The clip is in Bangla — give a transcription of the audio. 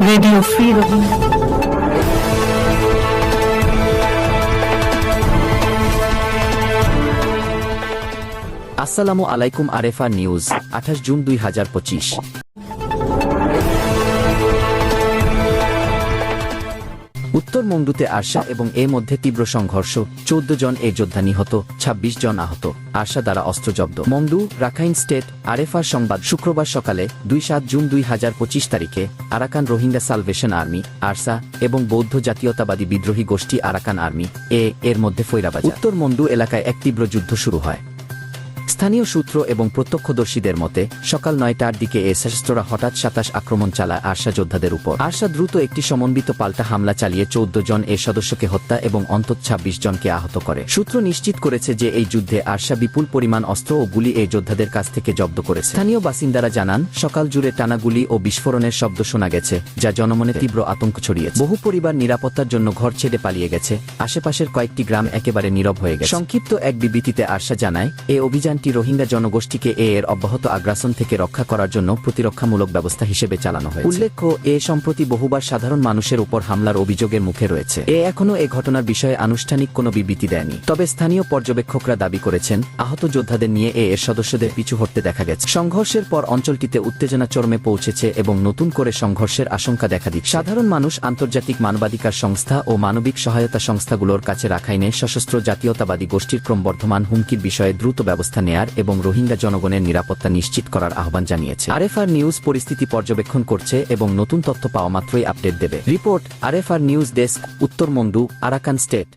Radio Free Rohingya. আসসালামু আলাইকুম আরেফা নিউজ আঠাশ জুন দুই হাজার পঁচিশ উত্তর মংডুতে আরশা এবং এ মধ্যে তীব্র সংঘর্ষ, চৌদ্দ জন এ যোদ্ধা নিহত ২৬ জন আহত। আরশা দ্বারা অস্ত্র জব্দ। মংডু রাখাইন স্টেট, আরেফার সংবাদ শুক্রবার সকালে দুই সাত জুন দুই হাজার পঁচিশ তারিখে Arakan Rohingya Salvation Army ARSA এবং বৌদ্ধ জাতীয়তাবাদী বিদ্রোহী গোষ্ঠী আরাকান আর্মি, এ এর মধ্যে ফৈরাবাজ উত্তর মন্ডু এলাকায় এক তীব্র যুদ্ধ শুরু হয়। স্থানীয় সূত্র এবং প্রত্যক্ষদর্শীদের মতে, সকাল নয়টার দিকে এ সশস্ত্ররা হঠাৎ সাতাশ আক্রমণ চালায় আরশা যোদ্ধাদের উপর। আরশা দ্রুত একটি সমন্বিত পাল্টা হামলা চালিয়ে চৌদ্দ জন এ সদস্যকে হত্যা এবং অন্তত ছাব্বিশ জনকে আহত করে। সূত্র নিশ্চিত করেছে যে এই যুদ্ধে আরশা বিপুল পরিমাণ অস্ত্র ও গুলি এই যোদ্ধাদের কাছ থেকে জব্দ করেছে। স্থানীয় বাসিন্দারা জানান, সকাল জুড়ে টানা গুলি ও বিস্ফোরণের শব্দ শোনা গেছে, যা জনমনে তীব্র আতঙ্ক ছড়িয়েছে। বহু পরিবার নিরাপত্তার জন্য ঘর ছেড়ে পালিয়ে গেছে, আশেপাশের কয়েকটি গ্রাম একেবারে নীরব হয়ে গেছে। সংক্ষিপ্ত এক বিবৃতিতে আরশা জানায় এই অভিযানটি রোহিঙ্গা জনগোষ্ঠীকে এ এর অব্যাহত আগ্রাসন থেকে রক্ষা করার জন্য প্রতিরক্ষামূলক ব্যবস্থা হিসেবে চালানো হয়েছে। উল্লেখ্য, এ সম্প্রতি বহুবার সাধারণ মানুষের উপর হামলার অভিযোগের মুখে রয়েছে। এ এখনও এ ঘটনার বিষয়ে আনুষ্ঠানিক কোনো বিবৃতি দেয়নি। তবে স্থানীয় পর্যবেক্ষকরা দাবি করেছেন, আহত যোদ্ধাদের নিয়ে এ এর সদস্যদের পিছু হটতে দেখা গেছে। সংঘর্ষের পর অঞ্চলটিতে উত্তেজনা চরমে পৌঁছেছে এবং নতুন করে সংঘর্ষের আশঙ্কা দেখা দিচ্ছে। সাধারণ মানুষ আন্তর্জাতিক মানবাধিকার সংস্থা ও মানবিক সহায়তা সংস্থাগুলোর কাছে রাখাইনে সশস্ত্র জাতীয়তাবাদী গোষ্ঠীর ক্রমবর্ধমান হুমকির বিষয়ে দ্রুত ব্যবস্থা নেয়ার এবং রোহিঙ্গা জনগণের নিরাপত্তা নিশ্চিত করার আহ্বান জানিয়েছে। আরএফআর নিউজ পরিস্থিতি পর্যবেক্ষণ করছে এবং নতুন তথ্য পাওয়া মাত্রই আপডেট দেবে। রিপোর্ট, আরএফআর নিউজ ডেস্ক উত্তরমন্ডু আরাকান স্টেট।